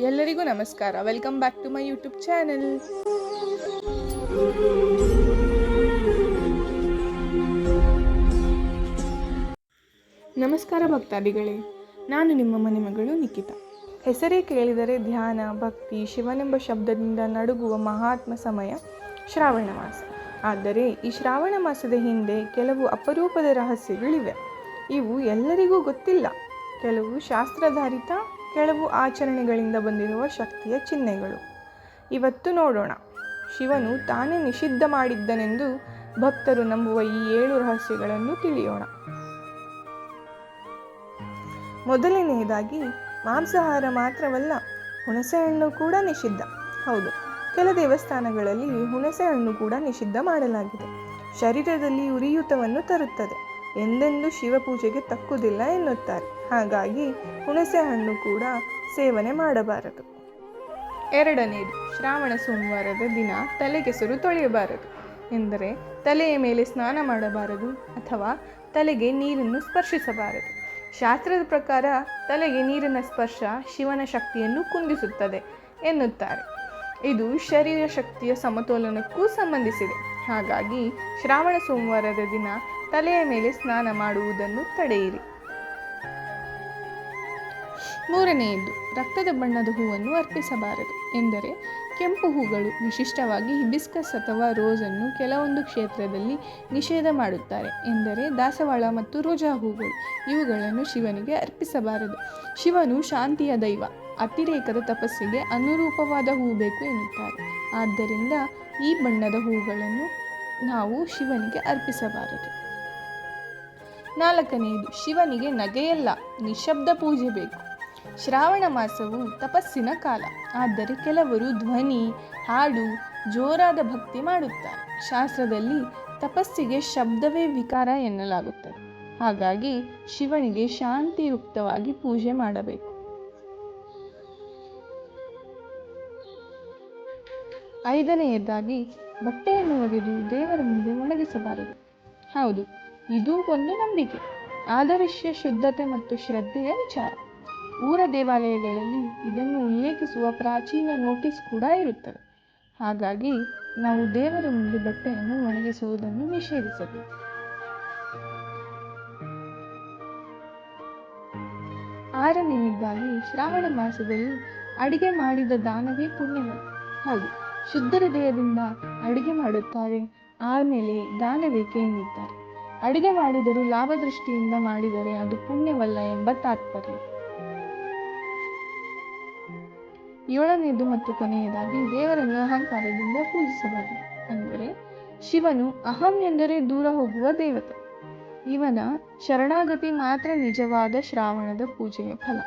ಎಲ್ಲರಿಗೂ ನಮಸ್ಕಾರ. Welcome back to my YouTube channel ನಮಸ್ಕಾರ ಭಕ್ತಾದಿಗಳೇ, ನಾನು ನಿಮ್ಮ ಮನೆ ಮಗಳು ನಿಖಿತಾ ಹೆಸರೇ ಕೇಳಿದರೆ ಧ್ಯಾನ, ಭಕ್ತಿ, ಶಿವನೆಂಬ ಶಬ್ದದಿಂದ ನಡುಗುವ ಮಹಾತ್ಮ ಸಮಯ ಶ್ರಾವಣ ಮಾಸ. ಆದರೆ ಈ ಶ್ರಾವಣ ಮಾಸದ ಹಿಂದೆ ಕೆಲವು ಅಪರೂಪದ ರಹಸ್ಯಗಳಿವೆ. ಇವು ಎಲ್ಲರಿಗೂ ಗೊತ್ತಿಲ್ಲ. ಕೆಲವು ಶಾಸ್ತ್ರಧಾರಿತ ಕೆಲವು ಆಚರಣೆಗಳಿಂದ ಬಂದಿರುವ ಶಕ್ತಿಯ ಚಿಹ್ನೆಗಳು. ಇವತ್ತು ನೋಡೋಣ. ಶಿವನು ತಾನೇ ನಿಷಿದ್ಧ ಮಾಡಿದ್ದನೆಂದು ಭಕ್ತರು ನಂಬುವ ಈ ಏಳು ರಹಸ್ಯಗಳನ್ನು ತಿಳಿಯೋಣ. ಮೊದಲನೆಯದಾಗಿ, ಮಾಂಸಾಹಾರ ಮಾತ್ರವಲ್ಲ, ಹುಣಸೆಹಣ್ಣು ಕೂಡ ನಿಷಿದ್ಧ. ಹೌದು, ಕೆಲ ದೇವಸ್ಥಾನಗಳಲ್ಲಿ ಹುಣಸೆಹಣ್ಣು ಕೂಡ ನಿಷಿದ್ಧ ಮಾಡಲಾಗಿದೆ. ಶರೀರದಲ್ಲಿ ಉರಿಯೂತವನ್ನು ತರುತ್ತದೆ. ಎಂದೆಂದೂ ಶಿವಪೂಜೆಗೆ ತಕ್ಕುದಿಲ್ಲ ಎನ್ನುತ್ತಾರೆ. ಹಾಗಾಗಿ ಹುಣಸೆ ಹಣ್ಣು ಕೂಡ ಸೇವನೆ ಮಾಡಬಾರದು. ಎರಡನೇದು, ಶ್ರಾವಣ ಸೋಮವಾರದ ದಿನ ತಲೆಗೆಸರು ತೊಳೆಯಬಾರದು. ಎಂದರೆ ತಲೆಯ ಮೇಲೆ ಸ್ನಾನ ಮಾಡಬಾರದು ಅಥವಾ ತಲೆಗೆ ನೀರನ್ನು ಸ್ಪರ್ಶಿಸಬಾರದು. ಶಾಸ್ತ್ರದ ಪ್ರಕಾರ ತಲೆಗೆ ನೀರಿನ ಸ್ಪರ್ಶ ಶಿವನ ಶಕ್ತಿಯನ್ನು ಕುಂದಿಸುತ್ತದೆ ಎನ್ನುತ್ತಾರೆ. ಇದು ಶರೀರ ಶಕ್ತಿಯ ಸಮತೋಲನಕ್ಕೂ ಸಂಬಂಧಿಸಿದೆ. ಹಾಗಾಗಿ ಶ್ರಾವಣ ಸೋಮವಾರದ ದಿನ ತಲೆಯ ಮೇಲೆ ಸ್ನಾನ ಮಾಡುವುದನ್ನು ತಡೆಯಿರಿ. ಮೂರನೆಯದ್ದು ರಕ್ತದ ಬಣ್ಣದ ಹೂವನ್ನು ಅರ್ಪಿಸಬಾರದು ಎಂದರೆ ಕೆಂಪು ಹೂಗಳು ವಿಶಿಷ್ಟವಾಗಿ ಹಿಬಿಸ್ಕಸ್ ಅಥವಾ ರೋಸನ್ನು ಕೆಲವೊಂದು ಕ್ಷೇತ್ರದಲ್ಲಿ ನಿಷೇಧ ಮಾಡುತ್ತಾರೆ ಎಂದರೆ ದಾಸವಾಳ ಮತ್ತು ರೋಜಾ ಹೂಗಳು ಇವುಗಳನ್ನು ಶಿವನಿಗೆ ಅರ್ಪಿಸಬಾರದು. ಶಿವನು ಶಾಂತಿಯ ದೈವ, ಅತಿರೇಕದ ತಪಸ್ಸಿಗೆ ಅನುರೂಪವಾದ ಹೂ ಬೇಕು ಎನ್ನುತ್ತಾರೆ. ಆದ್ದರಿಂದ ಈ ಬಣ್ಣದ ಹೂಗಳನ್ನು ನಾವು ಶಿವನಿಗೆ ಅರ್ಪಿಸಬಾರದು. ನಾಲ್ಕನೆಯದು, ಶಿವನಿಗೆ ನಗೆಯಲ್ಲ, ನಿಶಬ್ದ ಪೂಜೆ ಬೇಕು. ಶ್ರಾವಣ ಮಾಸವು ತಪಸ್ಸಿನ ಕಾಲ, ಆದರೆ ಕೆಲವರು ಧ್ವನಿ, ಹಾಡು, ಜೋರಾದ ಭಕ್ತಿ ಮಾಡುತ್ತಾರೆ. ಶಾಸ್ತ್ರದಲ್ಲಿ ತಪಸ್ಸಿಗೆ ಶಬ್ದವೇ ವಿಕಾರ ಎನ್ನಲಾಗುತ್ತದೆ. ಹಾಗಾಗಿ ಶಿವನಿಗೆ ಶಾಂತಿಯುಕ್ತವಾಗಿ ಪೂಜೆ ಮಾಡಬೇಕು. ಐದನೆಯದಾಗಿ, ಬಟ್ಟೆಯನ್ನು ಒಗೆದು ದೇವರ ಮುಂದೆ ಒಣಗಿಸಬಾರದು. ಹೌದು ಇದು ಒಂದು ನಂಬಿಕೆ. ಆದರ್ಶ, ಶುದ್ಧತೆ ಮತ್ತು ಶ್ರದ್ಧೆಯ ವಿಚಾರ. ಊರ ದೇವಾಲಯಗಳಲ್ಲಿ ಇದನ್ನು ಉಲ್ಲೇಖಿಸುವ ಪ್ರಾಚೀನ ನೋಟಿಸ್ ಕೂಡ ಇರುತ್ತದೆ. ಹಾಗಾಗಿ ನಾವು ದೇವರ ಮುಂದೆ ಬಟ್ಟೆಯನ್ನು ಒಣಗಿಸುವುದನ್ನು ನಿಷೇಧಿಸಬೇಕು. ಆರನೆಯದಾಗಿ ಶ್ರಾವಣ ಮಾಸದಲ್ಲಿ ಅಡಿಗೆ ಮಾಡಿದ ದಾನವೇ ಪುಣ್ಯ ಹೌದು ಶುದ್ಧ ಹೃದಯದಿಂದ ಅಡಿಗೆ ಮಾಡುತ್ತಾರೆ ಆಮೇಲೆ ದಾನವೇಕೆ ಎನ್ನುತ್ತಾರೆ ಅಡಿಗೆ ಮಾಡಿದರೂ ಲಾಭದೃಷ್ಟಿಯಿಂದ ಮಾಡಿದರೆ ಅದು ಪುಣ್ಯವಲ್ಲ ಎಂಬ ತಾತ್ಪರ್ಯ. ಏಳನೆಯದು ಮತ್ತು ಕೊನೆಯದಾಗಿ ದೇವರನ್ನು ಅಹಂಕಾರದಿಂದ ಪೂಜಿಸಬಾರದು. ಅಂದರೆ ಶಿವನು ಅಹಂ ಎಂದರೆ ದೂರ ಹೋಗುವ ದೇವತೆ. ಇವನ ಶರಣಾಗತಿ ಮಾತ್ರ ನಿಜವಾದ ಶ್ರಾವಣದ ಪೂಜೆಯ ಫಲ.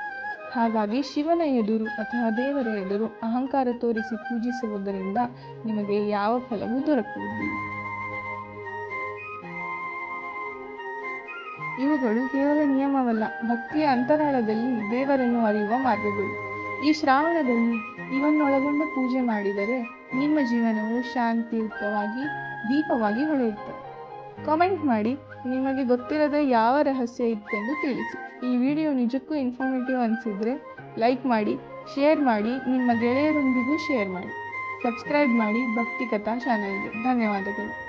ಹಾಗಾಗಿ ಶಿವನ ಎದುರು ಅಥವಾ ದೇವರ ಎದುರು ಅಹಂಕಾರ ತೋರಿಸಿ ಪೂಜಿಸುವುದರಿಂದ ನಿಮಗೆ ಯಾವ ಫಲವೂ ದೊರಕುವುದಿಲ್ಲ. ಇವುಗಳು ಕೇವಲ ನಿಯಮವಲ್ಲ, ಭಕ್ತಿಯ ಅಂತರಾಳದಲ್ಲಿ ದೇವರನ್ನು ಅರಿಯುವ ಮಾರ್ಗಗಳು. ಈ ಶ್ರಾವಣದಲ್ಲಿ ಇವನ್ನೊಳಗೊಂಡ ಪೂಜೆ ಮಾಡಿದರೆ ನಿಮ್ಮ ಜೀವನವು ಶಾಂತಿಯುತವಾಗಿ, ದೀಪವಾಗಿ ಹೊಳೆಯುತ್ತೆ. ಕಾಮೆಂಟ್ ಮಾಡಿ, ನಿಮಗೆ ಗೊತ್ತಿರದ ಯಾವ ರಹಸ್ಯ ಇತ್ತೆಂದು ತಿಳಿಸಿ. ಈ ವಿಡಿಯೋ ನಿಜಕ್ಕೂ ಇನ್ಫಾರ್ಮೇಟಿವ್ ಅನಿಸಿದರೆ ಲೈಕ್ ಮಾಡಿ ಶೇರ್ ಮಾಡಿ, ನಿಮ್ಮ ಗೆಳೆಯರೊಂದಿಗೂ ಶೇರ್ ಮಾಡಿ. ಸಬ್ಸ್ಕ್ರೈಬ್ ಮಾಡಿ ಭಕ್ತಿ ಕಥಾ ಚಾನಲ್ಗೆ ಧನ್ಯವಾದಗಳು.